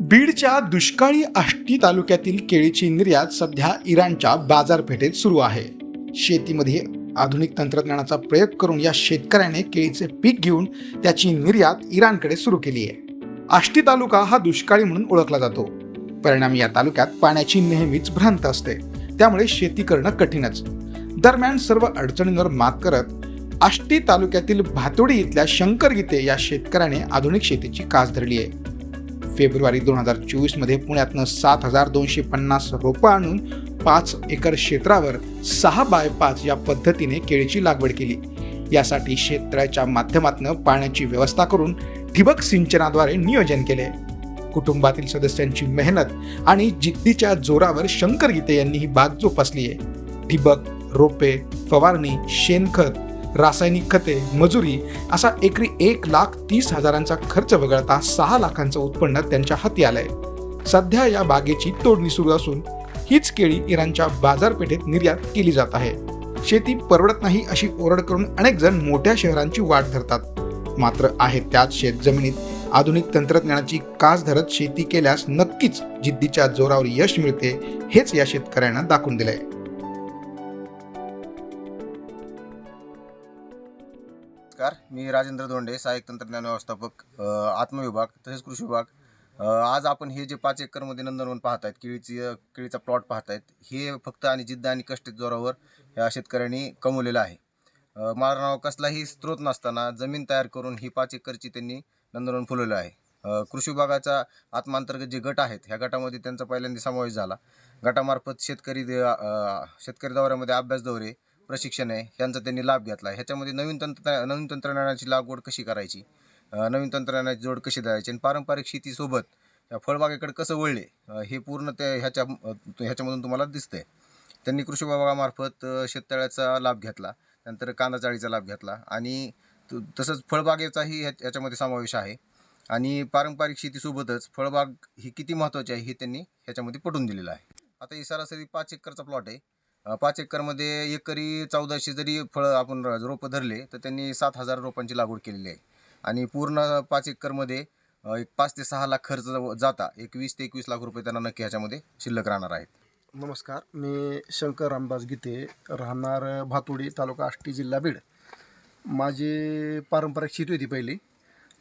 बीडच्या दुष्काळी आष्टी तालुक्यातील केळीची निर्यात सध्या इराणच्या बाजारपेठेत सुरू आहे. शेतीमध्ये आधुनिक तंत्रज्ञानाचा प्रयोग करून या शेतकऱ्याने केळीचे पीक घेऊन त्याची निर्यात इराणकडे सुरू केली आहे. आष्टी तालुका हा दुष्काळी म्हणून ओळखला जातो. परिणामी या तालुक्यात पाण्याची नेहमीच भ्रांत असते. त्यामुळे शेती करणं कठीणच. दरम्यान सर्व अडचणींवर मात करत आष्टी तालुक्यातील भातोडी इथल्या शंकर गीते या शेतकऱ्याने आधुनिक शेतीची कास धरली आहे. फेब्रुवारी दोन हजार चोवीसमध्ये पुण्यातनं सात हजार दोनशे पन्नास रोपं आणून पाच एकर क्षेत्रावर सहा बाय पाच या पद्धतीने केळीची लागवड केली. यासाठी शेततळ्याच्या माध्यमातून पाण्याची व्यवस्था करून ठिबक सिंचनाद्वारे नियोजन केले. कुटुंबातील सदस्यांची मेहनत आणि जिद्दीच्या जोरावर शंकर गीते यांनी ही बाग जोपासली आहे ठिबक रोपे फवारणी शेणखत रासायनिक खते मजुरी असा एकरी एक लाख तीस हजारांचा खर्च वगळता सहा लाखांचं उत्पन्न त्यांच्या हाती आलंय. सध्या या बागेची तोडणी सुरू असून हीच केळी इराणच्या बाजारपेठेत निर्यात केली जात आहे. शेती परवडत नाही अशी ओरड करून अनेक जण मोठ्या शहरांची वाट धरतात. मात्र आहे त्याच शेतजमिनीत आधुनिक तंत्रज्ञानाची कास धरत शेती केल्यास नक्कीच जिद्दीच्या जोरावर यश मिळते हेच या शेतकऱ्यांना दाखवून दिलंय. मी राजेंद्र धोंडे सहाय्यक तंत्रज्ञान व्यवस्थापक आत्मविभाग तसेच कृषी विभाग. आज आपण हे जे पाच एकरमध्ये नंदनवन पाहत आहेत केळीची केळीचा प्लॉट पाहत आहेत हे फक्त आणि जिद्द आणि कष्ट जोरावर या शेतकऱ्यांनी कमवलेलं आहे. माझं नाव कसलाही स्रोत नसताना जमीन तयार करून ही पाच एकरची त्यांनी नंदनवन फुलवलं आहे. कृषी विभागाचा आत्मांतर्गत जे गट आहेत ह्या गटामध्ये त्यांचा पहिल्यांदा समावेश झाला. गटामार्फत शेतकरी दे- शेतकरी दौऱ्यामध्ये अभ्यास दौरे प्रशिक्षण आहे ह्यांचा त्यांनी लाभ घेतला ह्याच्यामध्ये नवीन तंत्र नवीन तंत्रज्ञानाची लागवड कशी करायची? नवीन तंत्रज्ञानाची जोड कशी द्यायची? आणि पारंपरिक शेतीसोबत या फळबागेकडे कसं वळले? हे पूर्ण ते ह्याच्या ह्याच्यामधून तुम्हाला दिसतंय. त्यांनी कृषी विभागामार्फत शेततळ्याचा लाभ घेतला नंतर कांदा चाळीचा लाभ घेतला आणि त- तसंच फळबागेचाही ह्या ह्याच्यामध्ये समावेश आहे. आणि पारंपरिक शेतीसोबतच फळबाग ही किती महत्त्वाची आहे हे त्यांनी ह्याच्यामध्ये पटवून दिलेलं आहे. आता ही सरासरी पाच एकरचा प्लॉट आहे. पाच एकरमध्ये एकरी चौदाशे जरी फळं आपण रोपं धरले तर त्यांनी सात हजार रोपांची लागवड केलेली आहे. आणि पूर्ण पाच एकरमध्ये एक पाच ते सहा लाख खर्च जाता एक वीस ते एकवीस लाख रुपये त्यांना नक्की ह्याच्यामध्ये शिल्लक राहणार आहेत. नमस्कार मी शंकर रामदास गीते राहणार भातोडी तालुका आष्टी जिल्हा बीड. माझी पारंपरिक शेती होती पहिली.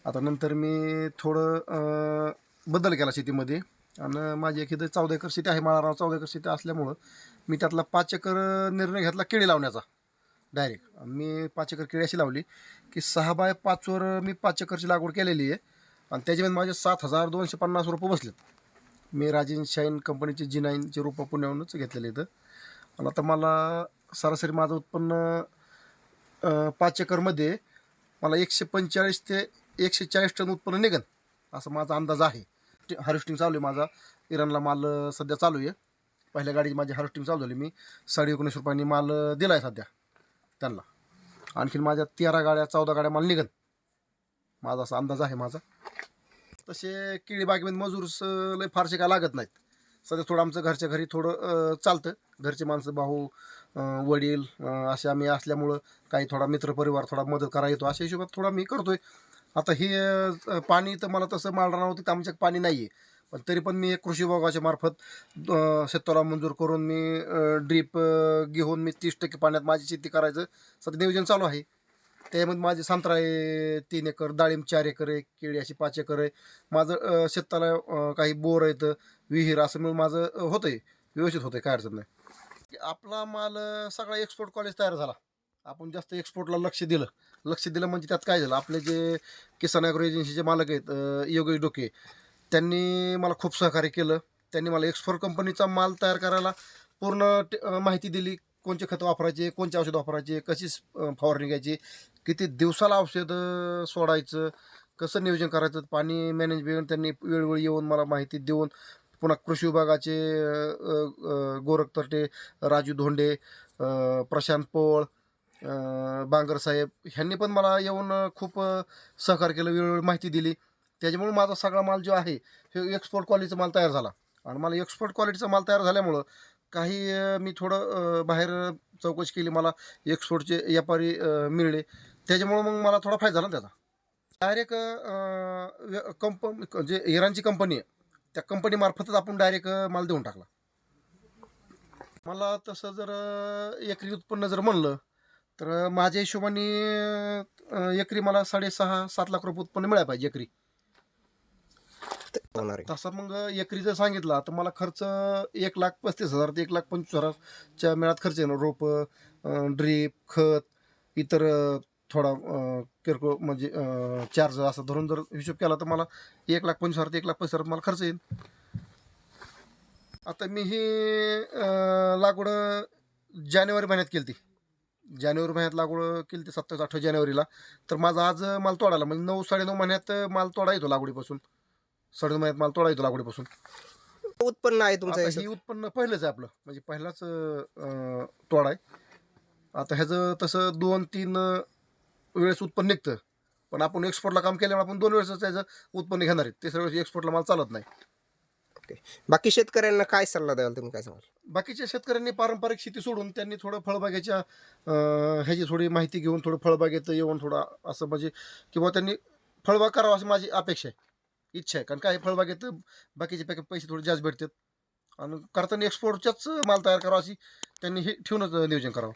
आता नंतर मी थोडं बदल केला शेतीमध्ये. आणि माझी एक इथं चौदा एकर शेती आहे माळाराव चौदा एकर शेती असल्यामुळं मी त्यातला पाच एकर निर्णय घेतला केळी लावण्याचा. डायरेक्ट मी पाच एकर केळी अशी लावली की सहा बाय पाचवर मी पाच एकरची लागवड केलेली आहे. आणि त्याच्यामध्ये माझे सात हजार दोनशे पन्नास रुपये बसलेत. मी राजेन शाईन कंपनीचे जी नाईनचे रोपं पुण्याहूनच घेतलेले इथं आणि आता मला सरासरी माझं उत्पन्न पाच एकरमध्ये मला एकशे पंचेचाळीस ते एकशे चाळीस टन उत्पन्न निघन असं माझा अंदाज आहे. हार्वेस्टिंग चालू आहे माझा. इराणला माल सध्या चालू आहे. पहिल्या गाडीची माझी हार्वेस्टिंग चालू झाली मी. साडे एकोणीस रुपयांनी माल दिला आहे सध्या त्यांना. आणखीन माझ्या तेरा गाड्या चौदा गाड्या माल निघन माझा असा अंदाज आहे माझा. तसे केळी बागेमध्ये मजूर लय फारसे काय लागत नाहीत. सध्या थोडं आमचं घरच्या घरी थोडं चालतं. घरचे माणसं भाऊ वडील असे आम्ही असल्यामुळं काही थोडा मित्रपरिवार थोडा मदत करा येतो. अशा हिशोबात थोडा मी करतोय. आता हे पाणी तर मला तसं माळराना होती तर आमच्यात पाणी नाही आहे पण तरी पण मी एक कृषी विभागाच्या मार्फत अं, शेततळा मंजूर करून मी ड्रीप घेऊन मी तीस टक्के पाण्यात माझी शेती करायचं सध्या नियोजन चालू आहे. त्यामध्ये माझे संत्रा आहे तीन एकर डाळिंब चार एकर आहे केळी अशी पाच एकर आहे. माझं शेताला काही बोर आहेत विहीर असं मिळून माझं होतं होतंय व्यवस्थित होतंय काय अडचण नाही. आपला माल सगळा एक्सपोर्ट कॉलेज तयार झाला. आपण जास्त एक्सपोर्टला लक्ष दिलं. लक्ष दिलं म्हणजे त्यात काय झालं? आपले जे किसान ॲग्रो एजन्सीचे मालक आहेत योगेश डोके त्यांनी मला खूप सहकार्य केलं. त्यांनी मला एक्सफोर कंपनीचा माल तयार करायला पूर्ण माहिती दिली. कोणते खतं वापरायचे कोणते औषध वापरायचे कशी फवारणी घ्यायची किती दिवसाला औषध सोडायचं कसं नियोजन करायचं पाणी मॅनेजमेंट त्यांनी वेळोवेळी येऊन मला माहिती देऊन पुन्हा कृषी विभागाचे गोरख तरटे राजू धोंडे प्रशांत पोळ बांगर साहेब ह्यांनी पण मला येऊन खूप सहकार्य केलं वेळोवेळी माहिती दिली. त्याच्यामुळे माझा सगळा माल जो आहे हे एक्सपोर्ट क्वालिटीचा माल तयार झाला. आणि मला एक्सपोर्ट क्वालिटीचा माल तयार झाल्यामुळं काही मी थोडं बाहेर चौकशी केली मला एक्सपोर्टचे व्यापारी मिळले. त्याच्यामुळं मग मला थोडा फायदा झाला त्याचा. डायरेक्ट कंप जे इराणची कंपनी आहे त्या कंपनीमार्फतच आपण डायरेक्ट माल देऊन टाकला. मला तसं जर एकरी उत्पन्न जर म्हणलं तर माझ्या हिशोबाने एकरी मला साडेसहा सात लाख रुपये उत्पन्न मिळायला पाहिजे एकरी. होणार आहे. तसा मग एकरी जर सांगितला तर मला खर्च एक लाख पस्तीस हजार ते एक लाख पंचवीस हजारच्या मेळात खर्च येणार. रोपं ड्रीप खत इतर थोडा किरकोळ म्हणजे चार्ज असं धरून जर हिशोब केला तर मला एक लाख पंचवीस हजार ते एक लाख पस्तीस हजार मला खर्च येईल. आता मी ही लागवड जानेवारी महिन्यात केली ती जानेवारी महिन्यात लागवड केली होती सत्तावीस अठ्ठावीस जानेवारीला. तर माझा आज माल तोडायला म्हणजे नऊ साडेनऊ महिन्यात माल तोडा येतो लागवडीपासून. साडेनऊ महिन्यात माल तोडा येतो लागवडीपासून. उत्पन्न आहे तुमचं आता? ही उत्पन्न पहिलंच आहे आपलं. म्हणजे पहिलाच अं, तोडा आहे. आता ह्याचं तसं दोन तीन अं, वेळेस उत्पन्न निघतं. पण आपण एक्सपोर्टला काम केल्यामुळे आपण दोन वेळेस त्याचं उत्पन्न घेणार आहे तिसऱ्या वेळेस एक्सपोर्टला माल चालत नाही. ओके. बाकी शेतकऱ्यांना काय सल्ला द्याल तुम्ही? काय सांगाल? बाकीच्या शेतकऱ्यांनी पारंपरिक शेती सोडून त्यांनी थोडं फळबागेच्या अं, ह्याची थोडी माहिती घेऊन थोडं फळबागेत येऊन थोडं असं म्हणजे किंवा त्यांनी फळबाग करावं अशी माझी अपेक्षा आहे. इच्छा आहे. कारण काही फळबागेत बाकीचे पॅके पैसे थोडे जास्त भेटतात. आणि करताना एक्सपोर्टच्याच माल तयार करावा अशी त्यांनी हे ठेवूनच नियोजन करावं.